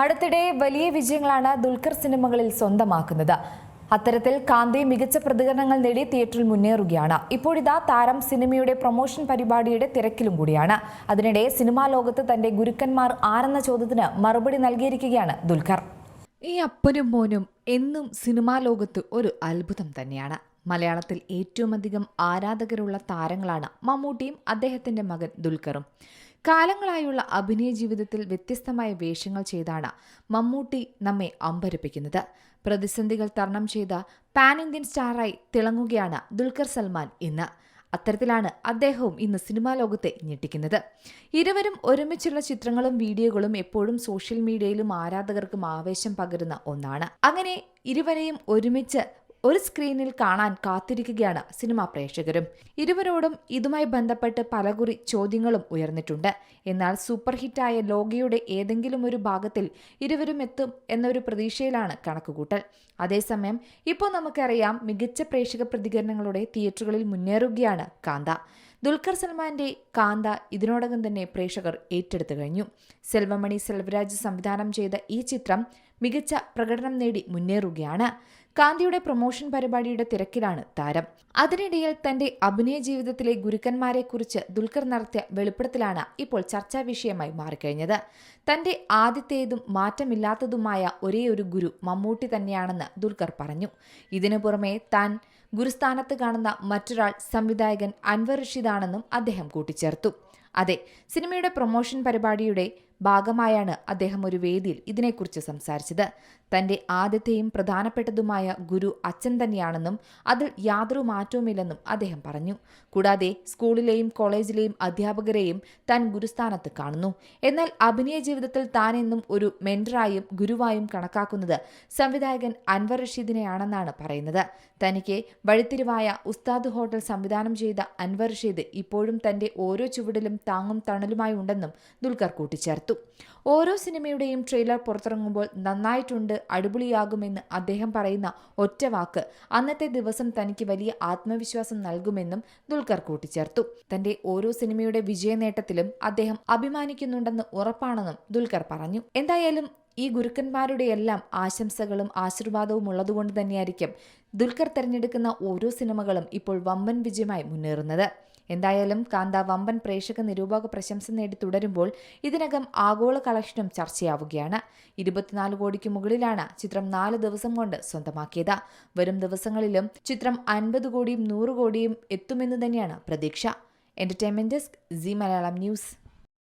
അടുത്തിടെ വലിയ വിജയങ്ങളാണ് ദുൽഖർ സിനിമകളിൽ സ്വന്തമാക്കുന്നത്. അത്തരത്തിൽ കാന്തി മികച്ച പ്രതികരണങ്ങൾ നേടി തിയേറ്ററിൽ മുന്നേറുകയാണ്. ഇപ്പോഴിതാ താരം സിനിമയുടെ പ്രൊമോഷൻ പരിപാടിയുടെ തിരക്കിലും കൂടിയാണ്. അതിനിടെ സിനിമാ ലോകത്ത് തന്റെ ഗുരുക്കന്മാർ ആരെന്ന ചോദ്യത്തിന് മറുപടി നൽകിയിരിക്കുകയാണ് ദുൽഖർ. ഈ അപ്പനും മോനും എന്നും സിനിമാ ലോകത്ത് ഒരു അത്ഭുതം തന്നെയാണ്. മലയാളത്തിൽ ഏറ്റവും അധികം ആരാധകരുള്ള താരങ്ങളാണ് മമ്മൂട്ടിയും അദ്ദേഹത്തിന്റെ മകൻ ദുൽഖറും. കാലങ്ങളായുള്ള അഭിനയ ജീവിതത്തിൽ വ്യത്യസ്തമായ വേഷങ്ങൾ ചെയ്താണ് മമ്മൂട്ടി നമ്മെ അമ്പരപ്പിക്കുന്നത്. പ്രതിസന്ധികൾ തരണം ചെയ്ത പാൻ ഇന്ത്യൻ സ്റ്റാറായി തിളങ്ങുകയാണ് ദുൽഖർ സൽമാൻ ഇന്ന്. അത്തരത്തിലാണ് അദ്ദേഹവും ഇന്ന് സിനിമാ ലോകത്തെ ഞെട്ടിക്കുന്നത്. ഇരുവരും ഒരുമിച്ചുള്ള ചിത്രങ്ങളും വീഡിയോകളും എപ്പോഴും സോഷ്യൽ മീഡിയയിലും ആരാധകർക്കും ആവേശം പകരുന്ന ഒന്നാണ്. അങ്ങനെ ഇരുവരെയും ഒരുമിച്ച് ഒരു സ്ക്രീനിൽ കാണാൻ കാത്തിരിക്കുകയാണ് സിനിമാ പ്രേക്ഷകരും. ഇരുവരോടും ഇതുമായി ബന്ധപ്പെട്ട് പലകുറി ചോദ്യങ്ങളും ഉയർന്നിട്ടുണ്ട്. എന്നാൽ സൂപ്പർ ഹിറ്റായ ലോകയുടെ ഏതെങ്കിലും ഒരു ഭാഗത്തിൽ ഇരുവരും എത്തും എന്നൊരു പ്രതീക്ഷയിലാണ് കണക്കുകൂട്ടൽ. അതേസമയം ഇപ്പോൾ നമുക്കറിയാം മികച്ച പ്രേക്ഷക പ്രതികരണങ്ങളുടെ തിയേറ്ററുകളിൽ മുന്നേറുകയാണ് കാന്ത. ദുൽഖർ സൽമാന്റെ കാന്ത ഇതിനോടകം തന്നെ പ്രേക്ഷകർ ഏറ്റെടുത്തു കഴിഞ്ഞു. സെൽവമണി സെൽവരാജ് സംവിധാനം ചെയ്ത ഈ ചിത്രം മികച്ച പ്രകടനം നേടി മുന്നേറുകയാണ്. കാന്തിയുടെ പ്രൊമോഷൻ പരിപാടിയുടെ തിരക്കിലാണ് താരം. അതിനിടയിൽ തന്റെ അഭിനയ ജീവിതത്തിലെ ഗുരുക്കന്മാരെക്കുറിച്ച് ദുൽഖർ നടത്തിയ വെളിപ്പെടുത്തലാണ് ഇപ്പോൾ ചർച്ചാ വിഷയമായി മാറിക്കഴിഞ്ഞത്. തന്റെ ആദ്യത്തേതും മാറ്റമില്ലാത്തതുമായ ഒരേ ഒരു ഗുരു മമ്മൂട്ടി തന്നെയാണെന്ന് ദുൽഖർ പറഞ്ഞു. ഇതിനു പുറമെ താൻ ഗുരുസ്ഥാനത്ത് കാണുന്ന മറ്റൊരാൾ സംവിധായകൻ അൻവർ റഷീദാണെന്നും അദ്ദേഹം കൂട്ടിച്ചേർത്തു. അതെ സിനിമയുടെ പ്രൊമോഷൻ പരിപാടിയുടെ ഭാഗമായാണ് അദ്ദേഹം ഒരു വേദിയിൽ ഇതിനെക്കുറിച്ച് സംസാരിച്ചത്. തന്റെ ആദ്യത്തെയും പ്രധാനപ്പെട്ടതുമായ ഗുരു അച്ഛൻ തന്നെയാണെന്നും അതിൽ യാതൊരു മാറ്റവുമില്ലെന്നും അദ്ദേഹം പറഞ്ഞു. കൂടാതെ സ്കൂളിലെയും കോളേജിലെയും അധ്യാപകരെയും താൻ ഗുരുസ്ഥാനത്ത് കാണുന്നു. എന്നാൽ അഭിനയ ജീവിതത്തിൽ താൻ എന്നും ഒരു മെന്ററായും ഗുരുവായും കണക്കാക്കുന്നത് സംവിധായകൻ അൻവർ റഷീദിനെയാണെന്നാണ് പറയുന്നത്. തനിക്ക് വഴിത്തിരിവായ ഉസ്താദ് ഹോട്ടൽ സംവിധാനം ചെയ്ത അൻവർ റഷീദ് ഇപ്പോഴും തന്റെ ഓരോ ചുവടിലും താങ്ങും തണലുമായി ഉണ്ടെന്നും ദുൽഖർ കൂട്ടിച്ചേർത്തു. ഓരോ സിനിമയുടെയും ട്രെയിലർ പുറത്തിറങ്ങുമ്പോൾ നന്നായിട്ടുണ്ട് അടിപൊളിയാകുമെന്ന് അദ്ദേഹം പറയുന്ന ഒറ്റ വാക്ക് അന്നത്തെ ദിവസം തനിക്ക് വലിയ ആത്മവിശ്വാസം നൽകുമെന്നും ദുൽഖർ കൂട്ടിച്ചേർത്തു. തന്റെ ഓരോ സിനിമയുടെ വിജയനേട്ടത്തിലും അദ്ദേഹം അഭിമാനിക്കുന്നുണ്ടെന്ന് ഉറപ്പാണെന്നും ദുൽഖർ പറഞ്ഞു. എന്തായാലും ഈ ഗുരുക്കന്മാരുടെയെല്ലാം ആശംസകളും ആശീർവാദവും ഉള്ളതുകൊണ്ട് തന്നെയായിരിക്കും ദുൽഖർ തിരഞ്ഞെടുക്കുന്ന ഓരോ സിനിമകളും ഇപ്പോൾ വമ്പൻ വിജയമായി മുന്നേറുന്നത്. എന്തായാലും കാന്ത വമ്പൻ പ്രേക്ഷക നിരൂപക പ്രശംസ നേടി തുടരുമ്പോൾ ഇതിനകം ആഗോള കളക്ഷനും ചർച്ചയാവുകയാണ്. ഇരുപത്തിനാല് കോടിക്ക് മുകളിലാണ് ചിത്രം നാല് ദിവസം കൊണ്ട് സ്വന്തമാക്കിയത്. വരും ദിവസങ്ങളിലും ചിത്രം അൻപത് കോടിയും നൂറ് കോടിയും എത്തുമെന്ന് തന്നെയാണ് പ്രതീക്ഷ. Entertainment desk Zee Malayalam news